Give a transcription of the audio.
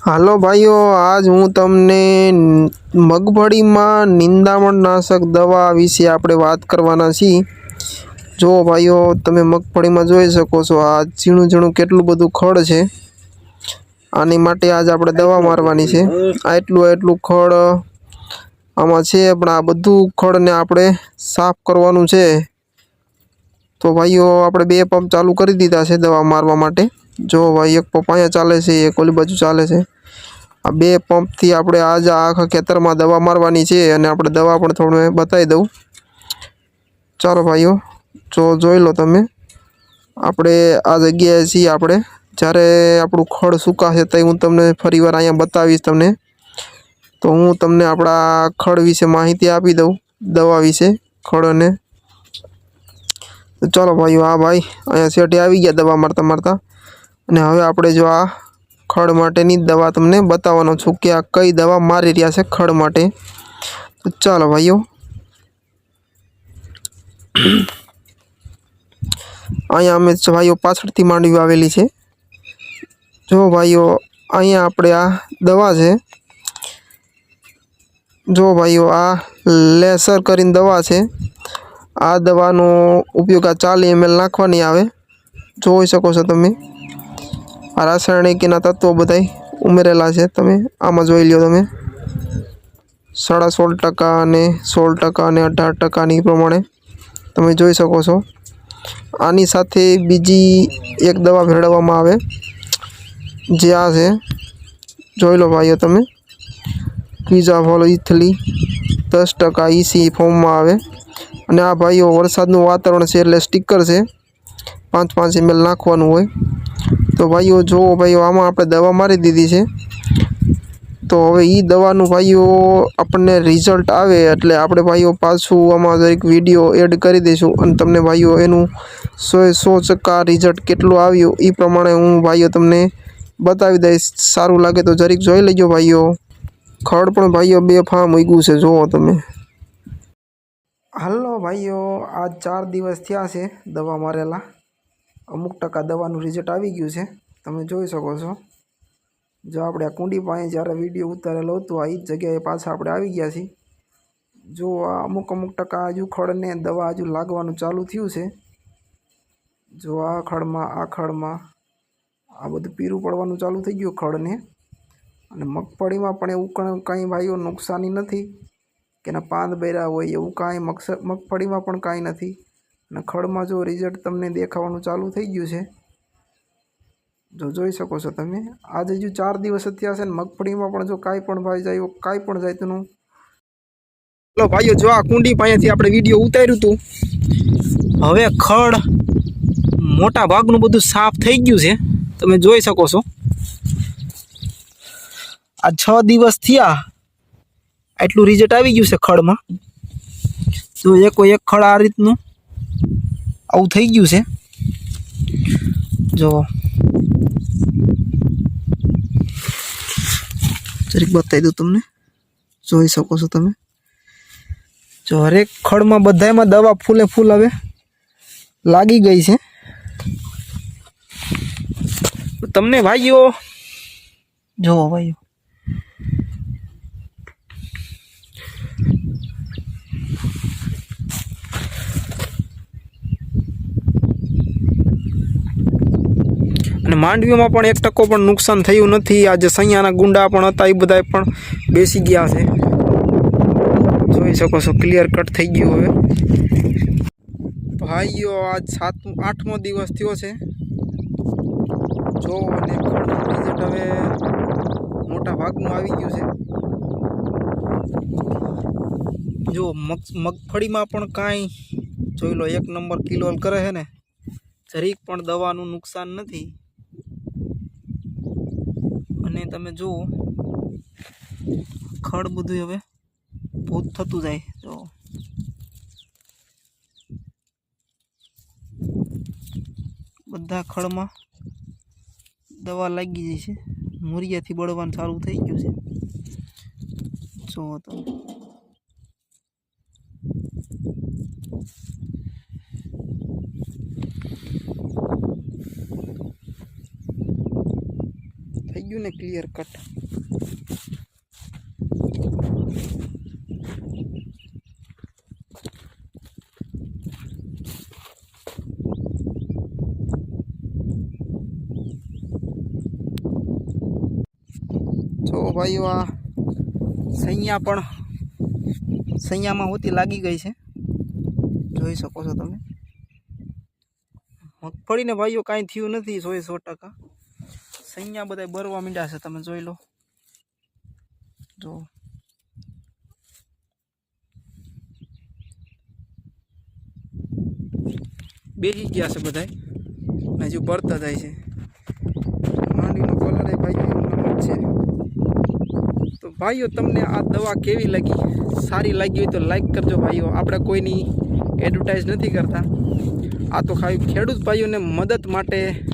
હાલો ભાઈઓ, આજ હું તમને મગફળીમાં નિંદામણ નાશક દવા વિશે આપણે વાત કરવાના છીએ. જો ભાઈઓ, તમે મગફળીમાં જોઈ શકો છો, આ ઝીણું ઝીણું કેટલું બધું ખડ છે. આની માટે આજ આપણે દવા મારવાની છે. આટલું એટલું ખડ આમાં છે, પણ આ બધું ખડને આપણે સાફ કરવાનું છે. તો ભાઈઓ, આપણે બે પંપ ચાલુ કરી દીધા છે દવા મારવા માટે. જો ભાઈ, એક પંપ અહીંયા ચાલે છે, એક ઓલી બાજુ ચાલે છે. આ બે પંપથી આપણે આજ આખા ખેતરમાં દવા મારવાની છે અને આપણે દવા પણ થોડું બતાવી દઉં. ચાલો ભાઈઓ, જો જોઈ લો તમે. આપણે આ જગ્યાએ છીએ આપણે. જ્યારે આપણું ખડ સુકાશે તો હું તમને ફરીવાર અહીંયા બતાવીશ તમને. તો હું તમને આપણા ખડ વિશે માહિતી આપી દઉં, દવા વિશે, ખડને. તો ચાલો ભાઈઓ આ ભાઈ, અહીંયા શેઠે આવી ગયા દવા મારતા મારતા. અને હવે આપણે જો આ ખડ માટેની દવા તમને બતાવવાનો છું કે આ કઈ દવા મારી રહ્યા છે ખડ માટે. તો ચાલો ભાઈઓ. અહીંયા અમે ભાઈઓ પાછળથી માંડવી આવેલી છે. જો ભાઈઓ, અહીંયા આપણે આ દવા છે. જો ભાઈઓ, આ લેસર કરીને દવા છે. આ દવાનો ઉપયોગ આ ચાલી એમએલ નાખવાની આવે. જોઈ શકો છો તમે. આ રાસાયણિકના તત્વો બધાય ઉમેરેલા છે તમે. આમાં જોઈ લ્યો તમે. સાડા સોળ ટકા અને સોળ ટકા અને અઢાર ટકાની પ્રમાણે તમે જોઈ શકો છો. આની સાથે બીજી એક દવા ભેળવવામાં આવે. જે આ છે. જોઈ લો ભાઈઓ તમે. ક્વિઝાફોલ ઇથલી, દસ ટકા ઈસી ફોર્મમાં આવે. અને આ ભાઈઓ વરસાદનું વાતાવરણ છે એટલે સ્ટીકર છે. પાંચ પાંચ એમએલ નાખવાનું હોય. તો ભાઈઓ, જુઓ ભાઈઓ, આમાં આપણે દવા મારી દીધી છે. તો હવે એ દવાનું ભાઈઓ, આપણને રિઝલ્ટ આવે એટલે આપણે ભાઈઓ પાછું આમાં દરેક વીડિયો એડ કરી દઈશું. અને તમને ભાઈઓ, એનું સો સો ટકા રિઝલ્ટ કેટલું આવ્યું એ પ્રમાણે હું ભાઈઓ તમને બતાવી દઈશ. સારું લાગે તો જરીક જોઈ લેજો ભાઈઓ. ખડ પણ ભાઈઓ બે ફામ ઉગ્યું છે, જુઓ તમે. હલો ભાઈઓ, આ ચાર દિવસ થયા છે દવા મારેલા. અમુક ટકા દવાનું રિઝલ્ટ આવી ગયું છે. તમે જોઈ શકો છો. જો આપણે આ કુંડી પાસે જ્યારે વીડિયો ઉતારેલો હતો, આ જ જગ્યાએ પાછા આપણે આવી ગયા છીએ. જો આ અમુક અમુક ટકા હજુ ખડને દવા હજુ લાગવાનું ચાલુ થયું છે. જો આ ખડમાં આ ખડમાં આ બધું પીરું પડવાનું ચાલુ થઈ ગયું ખડને. અને મગફળીમાં પણ એવું કંઈ કાંઈ ભાઈઓ નુકસાની નથી. કે એના પાંદ બૈરા હોય એવું કાંઈ મગફળીમાં પણ કાંઈ નથી. અને ખડમાં જો રિઝલ્ટ તમને દેખાવાનું ચાલુ થઈ ગયું છે, જો જોઈ શકો છો તમે. આજે હજુ ચાર દિવસ જ થયા છે ને મગફળીમાં પણ જો કાંઈ પણ ભાઈ જાય કાંઈ પણ જાતનું ચલો ભાઈઓ, જો આ કુંડી પાસેથી આપણે વીડિયો ઉતાર્યું હતું. હવે ખડ મોટા ભાગનું બધું સાફ થઈ ગયું છે. તમે જોઈ શકો છો. આ છ દિવસ થયા, આટલું રિઝલ્ટ આવી ગયું છે ખડમાં. જો એકો એક ખડ આ રીતનું આવું થઈ ગયું છે. જો જરીક બતાવી દઉં તમને. જોઈ શકો છો તમે. જો, હરેક ખડમાં બધામાં દવા ફૂલે ફૂલ હવે. લાગી ગઈ છે. તમને ભાઈઓ, જુઓ ભાઈઓ. માંડવીમાં પણ એક ટકો પણ નુકસાન થયું નથી. આ જે સૈયાના ગુંડા પણ હતા, એ બધા પણ બેસી ગયા છે. જોઈ શકો છો ક્લિયર કટ થઈ ગયું હવે. ભાઈઓ, આજ સાતમો આઠમો દિવસ થયો છે. જો અને હવે મોટા ભાગનું આવી ગયું છે. જો, મગ, મગફળીમાં પણ કાંઈ, જોઈ લો, એક નંબર કિલોલ કરે છે ને. જરીક પણ દવાનું નુકસાન નથી. અને તમે જુઓ. ખડ બધું હવે ભૂત થતું જાય. તો બધા ખડમાં દવા લાગી જાય છે. મૂરિયાથી બળવાનું ચાલુ થઈ ગયું છે. જુઓ તો. થઈ ગયું ને ક્લિયર કટ જો ભાઈઓ આ સૈયા પણ સૈયામાં હોતી લાગી ગઈ છે. જોઈ શકો છો તમે. મગફળીને ભાઈઓ કાંઈ થયું નથી, સો સો ટકા. સૈયા બધા બરવા મીંડા છે, તમે જોઈ લો. જો. બેસી ગયા છે બધાય. હજુ પડતા જાય છે. માંડીનો કલર ભાઈઓ છે. તો ભાઈઓ, તમને આ દવા કેવી લાગી? સારી લાગી હોય તો લાઈક કરજો ભાઈઓ. આપણે કોઈની એડવર્ટાઇઝ નથી કરતા. આ તો ખાલી ખેડૂત ભાઈઓને મદદ માટે